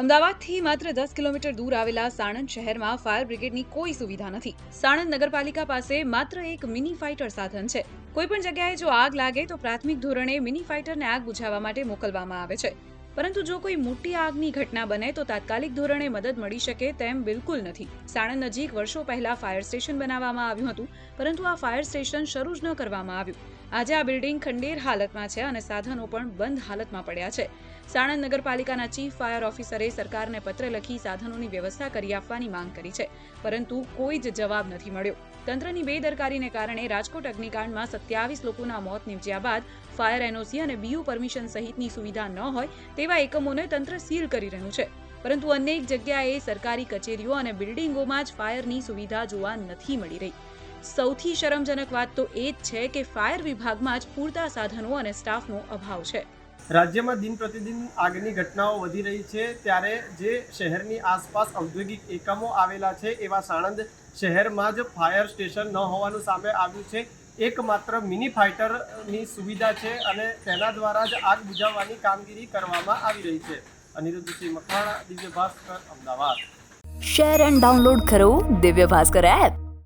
અમદાવાદથી માત્ર દસ કિલોમીટર દૂર આવેલા સાણંદ શહેરમાં ફાયર બ્રિગેડની કોઈ સુવિધા નથી. સાણંદ નગરપાલિકા પાસે માત્ર એક મિની ફાઇટર સાધન છે. કોઈ પણ જગ્યાએ જો આગ લાગે તો પ્રાથમિક ધોરણે મિની ફાઇટરને આગ બુઝાવવા માટે મોકલવામાં આવે છે. પરંતુ જો કોઈ મોટી આગની ઘટના બને તો તાત્કાલિક ધોરણે મદદ મળી શકે તેમ બિલકુલ નથી. સાણંદ નજીક વર્ષો પહેલા ફાયર સ્ટેશન બનાવવામાં આવ્યું હતું, પરંતુ આ ફાયર સ્ટેશન શરૂ જ ન કરવામાં આવ્યું. આજે આ બિલ્ડિંગ ખંડેર હાલતમાં છે અને સાધનો પણ બંધ હાલતમાં પડ્યા છે. સાણંદ નગરપાલિકાના ચીફ ફાયર ઓફિસરે સરકારને પત્ર લખી સાધનોની વ્યવસ્થા કરી આપવાની માંગ કરી છે, પરંતુ કોઈ જ જવાબ નથી મળ્યો. તંત્રની બેદરકારીને કારણે રાજકોટ અગ્નિકાંડમાં સત્યાવીસ લોકોના મોત નીપજ્યા બાદ ફાયર એનઓસી અને બીયુ પરમિશન સહિતની સુવિધા ન હોય તેવા એકમોને તંત્ર સીલ કરી રહ્યું છે. પરંતુ અનેક જગ્યાએ સરકારી કચેરીઓ અને બિલ્ડિંગોમાં જ ફાયરની સુવિધા જોવા નથી મળી રહી. સૌથી શરમજનક વાત તો એ જ છે કે ફાયર વિભાગમાં જ પૂરતા સાધનો અને સ્ટાફનો અભાવ છે. રાજ્યમાં દિન પ્રતિદિન આગની ઘટનાઓ વધી રહી છે ત્યારે જે શહેરની આસપાસ ઔદ્યોગિક એકમો આવેલા છે એવા સાણંદ શહેરમાં જ ફાયર સ્ટેશન ન હોવાનું સામે આવ્યું છે. એકમાત્ર મિની ફાઇટરની સુવિધા છે અને તેના દ્વારા જ આગ બુઝાવવાની કામગીરી કરવામાં આવી રહી છે. Anirudhsinh Makwana Divya Bhaskar Ahmedabad. Share and download કરો દિવ્ય ભાસ્કર એપ.